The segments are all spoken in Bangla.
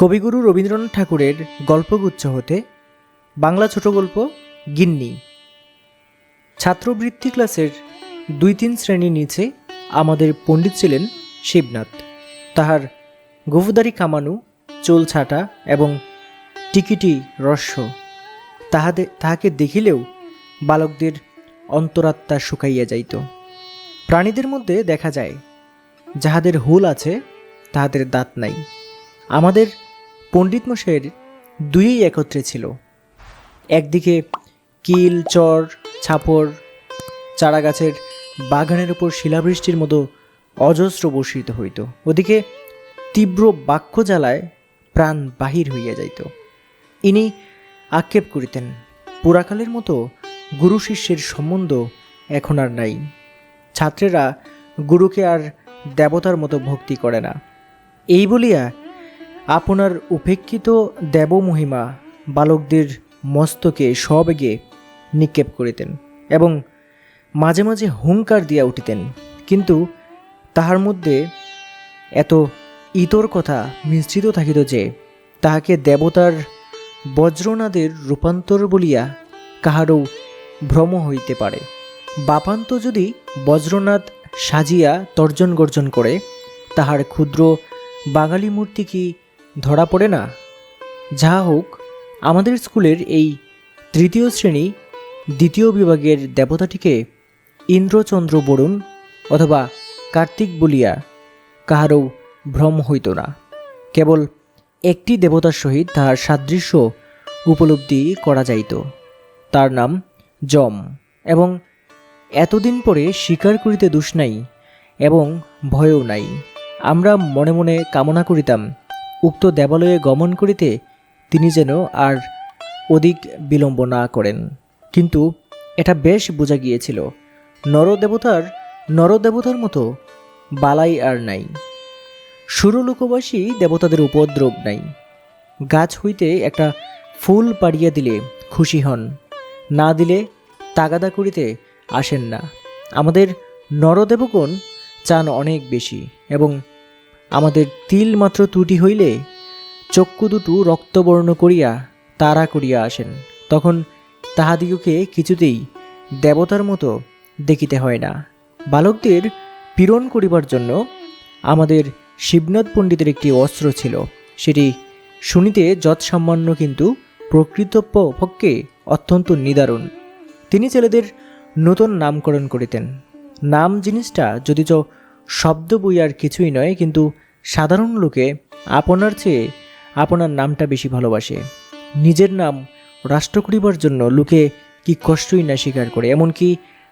কবিগুরু রবীন্দ্রনাথ ঠাকুরের গল্পগুচ্ছ হতে বাংলা ছোট গল্প গিন্নি। ছাত্রবৃত্তি ক্লাসের দুই তিন শ্রেণি নিচে আমাদের পণ্ডিত ছিলেন শিবনাথ। তাহার গফুদারি কামানু, চোল ছাটা এবং টিকিটি রস্য তাহাদে, তাহাকে দেখিলেও বালকদের অন্তরাত্মা শুকাইয়া যাইত। প্রাণীদের মধ্যে দেখা যায়, যাহাদের হুল আছে, তাহাদের দাঁত নাই। আমাদের পণ্ডিত মশাইয়ের দুইই একত্রে ছিল। একদিকে কিল, চর ছাপড় চারাগাছের বাগানের উপর শিলাবৃষ্টির মতো অজস্র বর্ষিত হইত। ওদিকে তীব্র বাক্য জ্বালায় প্রাণ বাহির হইয়া যাইত। ইনি আক্ষেপ করিতেন, পুরাকালের মতো গুরু শিষ্যের সম্বন্ধ এখন আর নাই। ছাত্রেরা গুরুকে আর দেবতার মতো ভক্তি করে না। এই বলিয়া আপনার উপেক্ষিত দেবমহিমা বালকদের মস্তকে সবেগে নিক্ষেপ করিতেন এবং মাঝে মাঝে হুঙ্কার দিয়া উঠিতেন। কিন্তু তাহার মধ্যে এত ইতর কথা মিশ্রিত থাকিত যে, তাহাকে দেবতার বজ্রনাদের রূপান্তর বলিয়া কাহারও ভ্রম হইতে পারে। বাপান্ত যদি বজ্রনাথ সাজিয়া তর্জন গর্জন করে, তাহার ক্ষুদ্র বাঙালি মূর্তি কি ধরা পড়ে না। যা হোক, আমাদের স্কুলের এই তৃতীয় শ্রেণি দ্বিতীয় বিভাগের দেবতাটিকে ইন্দ্রচন্দ্র বরুণ অথবা কার্তিক বলিয়া কাহারও ভ্রম হইত না। কেবল একটি দেবতার সহিত তাহার সাদৃশ্য উপলব্ধি করা যাইত। তার নাম যম এবং এতদিন পরে স্বীকার করিতে দোষ নাই এবং ভয়ও নাই। আমরা মনে মনে কামনা করিতাম উক্ত দেবালয়ে গমন করিতে তিনি যেন আর অধিক বিলম্ব না করেন। কিন্তু এটা বেশ বোঝা গিয়েছিল, নরদেবতার নরদেবতার মতো বালাই আর নাই। সুরলোকবাসী দেবতাদের উপদ্রব নাই। গাছ হইতে একটা ফুল পাড়িয়া দিলে খুশি হন, না দিলে তাগাদা করিতে আসেন না। আমাদের নরদেবগণ চান অনেক বেশি এবং আমাদের তিল মাত্র ত্রুটি হইলে চক্ষু দুটো রক্তবর্ণ করিয়া তারা করিয়া আসেন। তখন তাহাদিগকে কিছুতেই দেবতার মতো দেখিতে হয় না। বালকদের পীড়ন করিবার জন্য আমাদের শিবনাথ পণ্ডিতের একটি অস্ত্র ছিল। সেটি শুনিতে যৎসামান্য কিন্তু প্রকৃত পক্ষে অত্যন্ত নিদারুণ। তিনি ছেলেদের নতুন নামকরণ করিতেন। নাম জিনিসটা যদিচ শব্দ বই আর কিছুই নয়, কিন্তু সাধারণ লোকে আপনার চেয়ে আপনার নামটা বেশি ভালোবাসে। নিজের নাম রাষ্ট্র করিবার জন্য লোকে কি কষ্টই না স্বীকার করে, এমনকি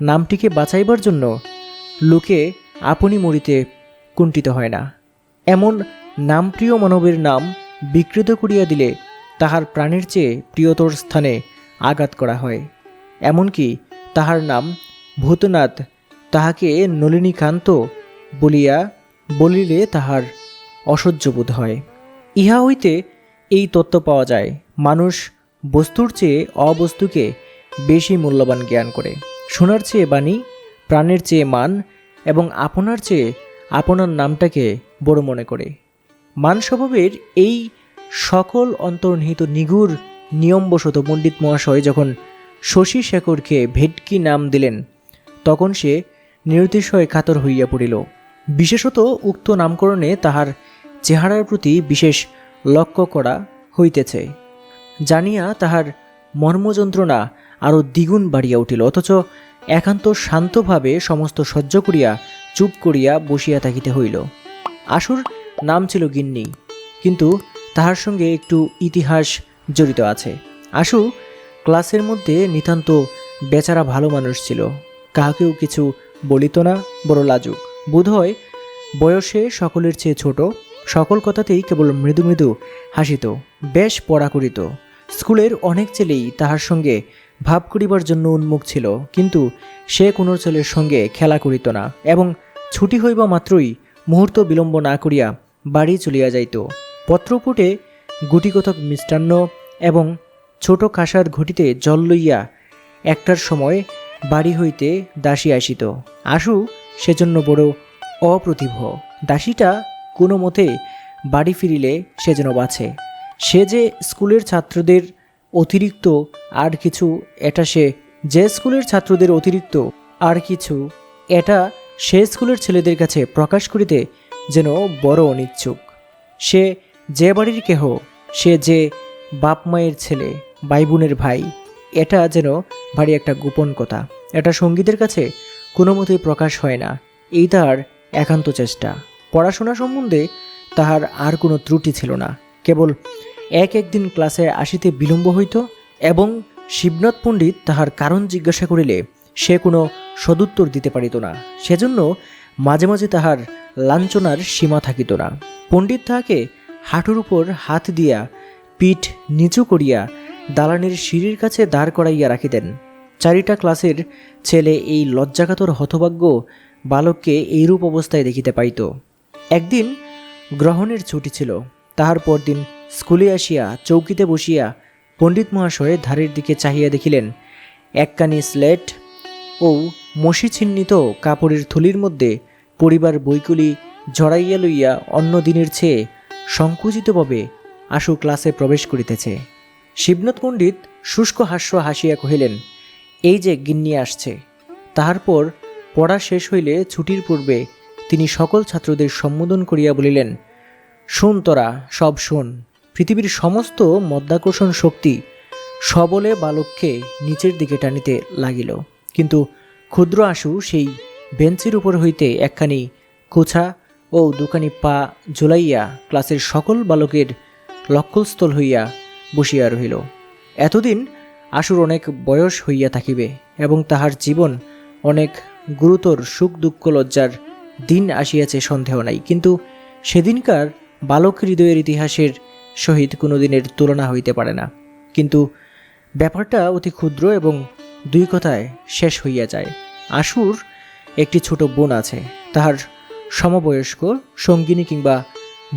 নামটিকে বাঁচাইবার জন্য লোকে আপনি মরিতে কুণ্ঠিত হয় না। এমন নামপ্রিয় মানবের নাম বিকৃত করিয়া দিলে তাহার প্রাণের চেয়ে প্রিয়তর স্থানে আঘাত করা হয়। এমনকি তাহার নাম ভূতনাথ, তাহাকে নলিনীকান্ত বলিয়া বলিলে তাহার অসহ্য বোধ হয়। ইহা হইতে এই তত্ত্ব পাওয়া যায়, মানুষ বস্তুর চেয়ে অবস্তুকে বেশি মূল্যবান জ্ঞান করে। শোনার চেয়ে বাণী, প্রাণের চেয়ে মান এবং আপনার চেয়ে আপনার নামটাকে বড় মনে করে। মান স্বভাবের এই সকল অন্তর্নিহিত নিগুর নিয়মবশত পণ্ডিত মহাশয় যখন শশী শেখরকে ভেটকি নাম দিলেন, তখন সে নিরতিশয় কাতর হইয়া পড়িল। বিশেষত উক্ত নামকরণে তাহার চেহারার প্রতি বিশেষ লক্ষ্য করা হইতেছে, জানিয়া তাহার মর্মযন্ত্রণা আরও দ্বিগুণ বাড়িয়া উঠিল, অথচ একান্ত শান্তভাবে সমস্ত সহ্য করিয়া, চুপ করিয়া বসিয়া থাকিতে হইল। আশুর নাম ছিল গিন্নি, কিন্তু তাহার সঙ্গে একটু ইতিহাস জড়িত আছে। আশু ক্লাসের মধ্যে নিতান্ত বেচারা ভালো মানুষ ছিল, কাহাকেও কিছু বলিত না, বড় লাজুক। বোধহয় বয়সে সকলের চেয়ে ছোট, সকল কথাতেই কেবল মৃদু মৃদু হাসিত, বেশ পড়া করিত। স্কুলের অনেক ছেলেই তাহার সঙ্গে ভাব করিবার জন্য উন্মুখ ছিল, কিন্তু সে কোনো ছেলের সঙ্গে খেলা করিত না এবং ছুটি হইবা মাত্রই মুহূর্ত বিলম্ব না করিয়া বাড়ি চলিয়া যাইত। পত্রপুটে গুটিকথক মিষ্টান্ন এবং ছোট কাঁসার ঘটিতে জল লইয়া একটার সময় বাড়ি হইতে দাসী আসিত। আশু সেজন্য বড় অপ্রতিভ। দাসীটা কোনো মতে বাড়ি ফিরিলে সে যেন বাঁচে। সে যে স্কুলের ছাত্রদের অতিরিক্ত আর কিছু, এটা সে। যে স্কুলের ছাত্রদের অতিরিক্ত আর কিছু, এটা সে স্কুলের ছেলেদের কাছে প্রকাশ করিতে যেন বড় অনিচ্ছুক। সে যে বাড়ির কেহ, সে যে বাপ মায়ের ছেলে ভাই বোনের ভাই, এটা যেন ভারী একটা গোপন কথা। এটা সঙ্গীতের কাছে কোনো মতেই প্রকাশ হয় না। এই তার একান্ত চেষ্টা। পড়াশোনা সম্বন্ধে তাহার আর কোনো ত্রুটি ছিল না। কেবল এক একদিন ক্লাসে আসিতে বিলম্ব হইত এবং শিবনাথ পণ্ডিত তাহার কারণ জিজ্ঞাসা করিলে সে কোনো সদুত্তর দিতে পারিত না। সেজন্য মাঝে মাঝে তাহার লাঞ্ছনার সীমা থাকিত না। পণ্ডিত তাহাকে হাঁটুর উপর হাত দিয়া পিঠ নিচু করিয়া দালানের সিঁড়ির কাছে দাঁড় করাইয়া রাখিতেন। চারিটা ক্লাসের ছেলে এই লজ্জাকাতর হতভাগ্য বালককে এইরূপ অবস্থায় দেখিতে পাইত একদিন গ্রহণের ছুটি ছিল, তাহার পরদিন স্কুলে আসিয়া চৌকিতে বসিয়া পণ্ডিত মহাশয় ধারের দিকে চাহিয়া দেখিলেন, একখানি স্লেট ও মসি ছিন্নিত কাপড়ের থলির মধ্যে পরিবার বইগুলি জড়াইয়া লইয়া অন্য দিনের চেয়ে সংকুচিতভাবে আশু ক্লাসে প্রবেশ করিতেছে। শিবনাথ পণ্ডিত শুষ্ক হাস্য হাসিয়া কহিলেন এই যে গিন্নি আসছে। তাহার পর পড়া শেষ হইলে ছুটির পূর্বে তিনি সকল ছাত্রদের সম্বোধন করিয়া বলিলেন, শোন তোরা, সব শোন। পৃথিবীর সমস্ত মধ্যাকর্ষণ শক্তি সবলে বালককে নিচের দিকে টানিতে লাগিল। কিন্তু ক্ষুদ্র আশু সেই বেঞ্চের উপর হইতে একখানি কোছা ও দুখানি পা ঝুলাইয়া ক্লাসের সকল বালকের লক্ষ্যস্থল হইয়া বসিয়া রহিল। এতদিন আশুর অনেক বয়স হইয়া থাকিবে এবং তাহার জীবন অনেক গুরুতর সুখ দুঃখ লজ্জার দিন আসিয়াছে, সন্দেহ নাই। কিন্তু সেদিনকার বালক হৃদয়ের ইতিহাসের সহিত কোনো দিনের তুলনা হইতে পারে না। কিন্তু ব্যাপারটা অতি ক্ষুদ্র এবং দুই কথায় শেষ হইয়া যায়। আশুর একটি ছোট বোন আছে। তাহার সমবয়স্ক, সঙ্গিনী কিংবা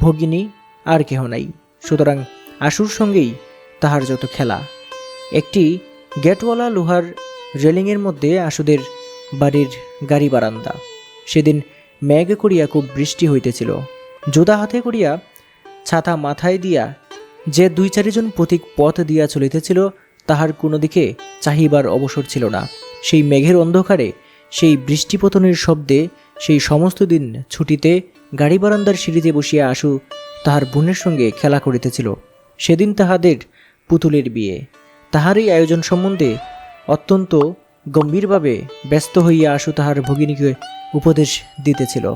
ভগিনী আর কেহ নাই। সুতরাং আশুর সঙ্গেই তাহার যত খেলা। একটি গেটওয়ালা লোহার রেলিংয়ের মধ্যে আশুদের বাড়ির গাড়ি বারান্দা। সেদিন মেঘ করিয়া খুব বৃষ্টি হইতেছিল। জোদা হাতে করিয়া ছাতা মাথায় দিয়া যে দুই চারিজন প্রতীক পথ দিয়া চলিতেছিল, তাহার কোনো দিকে চাহিবার অবসর ছিল না। সেই মেঘের অন্ধকারে সেই বৃষ্টিপতনের শব্দে সেই সমস্ত দিন ছুটিতে গাড়ি বারান্দার সিঁড়িতে বসিয়া আশু তাহার বোনের সঙ্গে খেলা করিতেছিল। সেদিন তাহাদের পুতুলের বিয়ে। তাহারই আয়োজন সম্বন্ধে অত্যন্ত গম্ভীরভাবে ব্যস্ত হইয়া আশু তাহার ভগিনীকে উপদেশ দিতেছিল।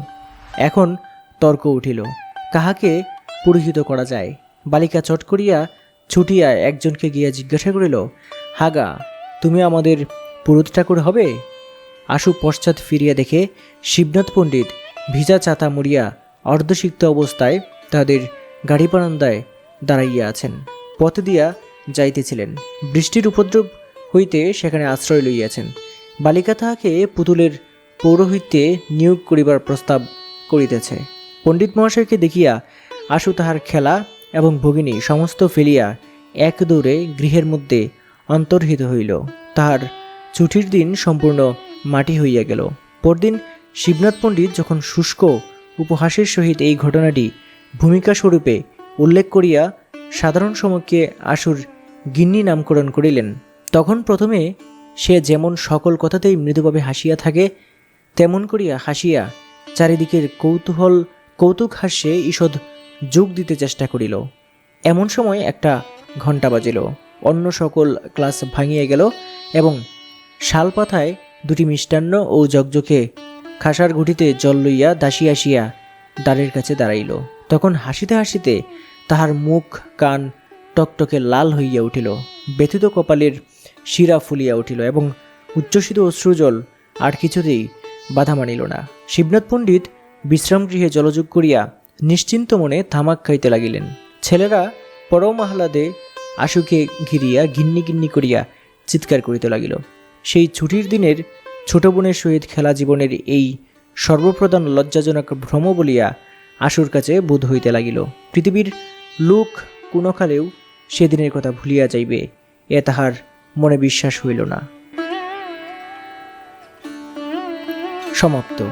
এখন তর্ক উঠিল। কাহাকে পুরোহিত করা যায়? বালিকা চট করিয়া ছুটিয়া একজনকে গিয়া জিজ্ঞাসা করিল, হাগা, তুমি আমাদের পুরুত ঠাকুর হবে? আশু পশ্চাৎ ফিরিয়া দেখে শিবনাথ পণ্ডিত ভিজা চাতা মুড়িয়া অর্ধসিক্ত অবস্থায় তাদের গাড়ি বারান্দায় দাঁড়াইয়া আছেন। পথ দিয়া যাইতেছিলেন। বৃষ্টির উপদ্রব হইতে সেখানে আশ্রয় লইয়াছেন। বালিকা তাহাকে পুতুলের পৌরোহিত্যে নিয়োগ করিবার প্রস্তাব করিতেছে। পণ্ডিত মহাশয়কে দেখিয়া আশু তাহার খেলা এবং ভগিনী সমস্ত ফেলিয়া এক দৌড়ে গৃহের মধ্যে অন্তর্হিত হইল। তাহার ছুটির দিন সম্পূর্ণ মাটি হইয়া গেল। পরদিন শিবনাথ পণ্ডিত যখন শুষ্ক উপহাসের সহিত এই ঘটনাটি ভূমিকা স্বরূপে উল্লেখ করিয়া সাধারণ সমক্ষে আশুর গিন্নি নামকরণ করিলেন। তখন প্রথমে সে যেমন সকল কথাতেই মৃদুভাবে হাসিয়া থাকে, তেমন করিয়া হাসিয়া চারিদিকের কৌতূহল কৌতুক হাস্যে ঈষৎ যোগ দিতে চেষ্টা করিল। এমন সময় একটা ঘণ্টা বাজিল। অন্য সকল ক্লাস ভাঙিয়া গেল এবং শালপাথায় দুটি মিষ্টান্ন ও জকজকে খাসার ঘুটিতে জল লইয়া দাসী আসিয়া দ্বারের কাছে দাঁড়াইল। তখন হাসিতে হাসিতে তাহার মুখ, কান টকটকে লাল হইয়া উঠিল, ব্যথিত কপালের শিরা ফুলিয়া উঠিল এবং উচ্ছ্বসিত অশ্রুজল আর কিছুতেই বাধা মানিল না। শিবনাথ পণ্ডিত বিশ্রামগৃহে জলযোগ করিয়া নিশ্চিন্ত মনে থামাক খাইতে লাগিলেন। ছেলেরা পরমাহ্লাদে আশুকে ঘিরিয়া গিন্নি গিন্নি করিয়া চিৎকার করিতে লাগিল। সেই ছুটির দিনের ছোট বোনের সহিত খেলা জীবনের এই সর্বপ্রধান লজ্জাজনক ভ্রম বলিয়া আশুর কাছে বোধ হইতে লাগিল। পৃথিবীর লোক কোনোকালেও সেদিনের কথা ভুলিয়া যাইবে এ তাহার মনে বিশ্বাস হইল না। সমাপ্ত।